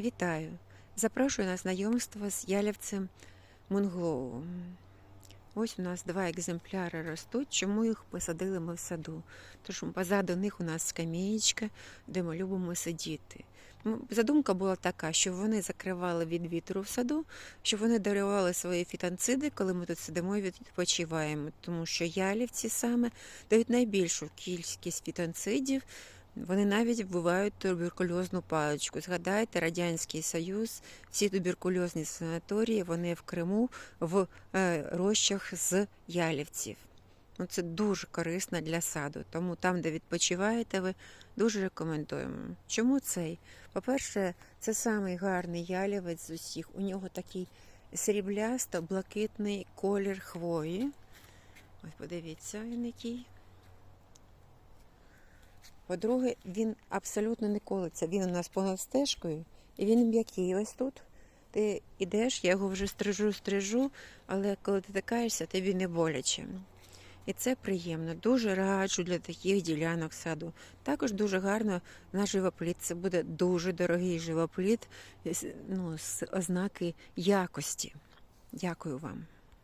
Вітаю! Запрошую на знайомство з ялівцем Мунглоу. Ось у нас два екземпляри ростуть. Чому їх посадили ми в саду? Тож позаду них у нас скам'яєчка, де ми любимо сидіти. Задумка була така, що вони закривали від вітру в саду, щоб вони дарували свої фітонциди, коли ми тут сидимо і відпочиваємо. Тому що ялівці саме дають найбільшу кількість фітонцидів. Вони навіть вбивають туберкульозну паличку. Згадайте, Радянський Союз, всі туберкульозні санаторії, вони в Криму в е, рощах з ялівців. Ну, це дуже корисно для саду. Тому там, де відпочиваєте, ви дуже рекомендуємо. Чому цей? По-перше, це самий гарний ялівець з усіх. У нього такий сріблясто-блакитний колір хвої. Ось подивіться, він який. По-друге, він абсолютно не колиться. Він у нас понад стежкою, і він м'який ось тут. Ти йдеш, я його вже стрижу, стрижу, але коли ти тикаєшся, тобі не боляче. І це приємно. Дуже раджу для таких ділянок саду. Також дуже гарно на живопліт. Це буде дуже дорогий живопліт ну, з ознаки якості. Дякую вам.